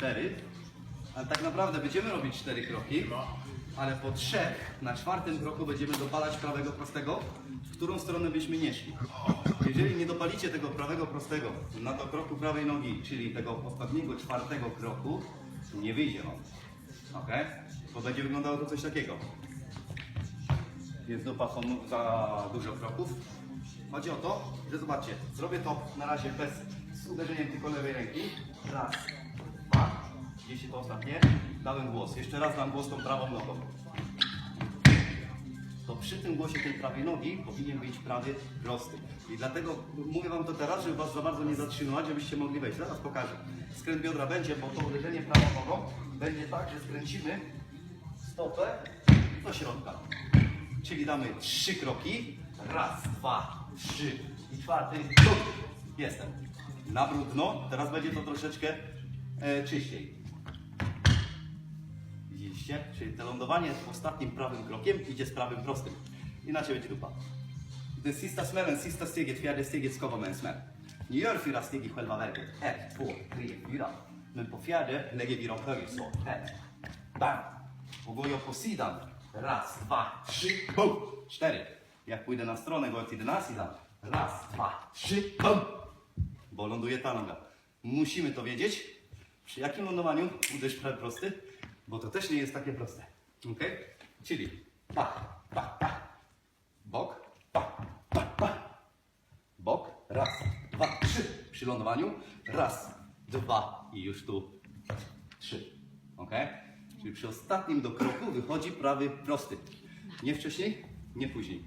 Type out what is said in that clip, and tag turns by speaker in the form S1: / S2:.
S1: cztery, ale tak naprawdę będziemy robić cztery kroki, ale po trzech, na czwartym kroku będziemy dopalać prawego prostego, w którą stronę byśmy nie szli. Jeżeli nie dopalicie tego prawego prostego na do kroku prawej nogi, czyli tego ostatniego czwartego kroku, nie wyjdzie wam. Ok? Bo będzie wyglądało to coś takiego. Jest dupa za dużo kroków. Chodzi o to, że zobaczcie, zrobię to na razie bez z uderzeniem tylko lewej ręki. Raz, jeśli to ostatnie, dałem głos. Jeszcze raz dam głos tą prawą nogą. To przy tym głosie tej prawej nogi powinien być prawy prosty. I dlatego mówię Wam to teraz, żeby Was za bardzo nie zatrzymywać, żebyście mogli wejść. Zaraz pokażę. Skręt biodra będzie, bo to uderzenie prawą nogą będzie tak, że skręcimy stopę do środka. Czyli damy trzy kroki. Raz, dwa, trzy i czwarty. Jestem. Na brudno. Teraz będzie to troszeczkę e, czyściej. Widzieliście? Czyli to lądowanie ostatnim prawym krokiem idzie z prawym prostym. Inaczej będzie dupa. Den sista smällen, sista steget, fjärde steget ska vara med en smäll. Ni gör fyra steg i själva verket. Ett, två, tre, fyra. Men på fjärde lägger vi dem högt så. Bam. Och går jag på sidan. Raz, dwa, trzy, bum. Cztery. Jak pójdę na stronę, till den här sidan. Raz, dwa, trzy, bum. Bo ląduje ta noga. Musimy to wiedzieć. Przy jakim lądowaniu uderz prawy prosty, bo to też nie jest takie proste. Ok? Czyli tak, tak, tak. Bok, tak, tak, tak. Bok, raz, dwa, trzy. Przy lądowaniu raz, dwa i już tu trzy. Ok? Czyli przy ostatnim do kroku wychodzi prawy prosty. Nie wcześniej, nie później.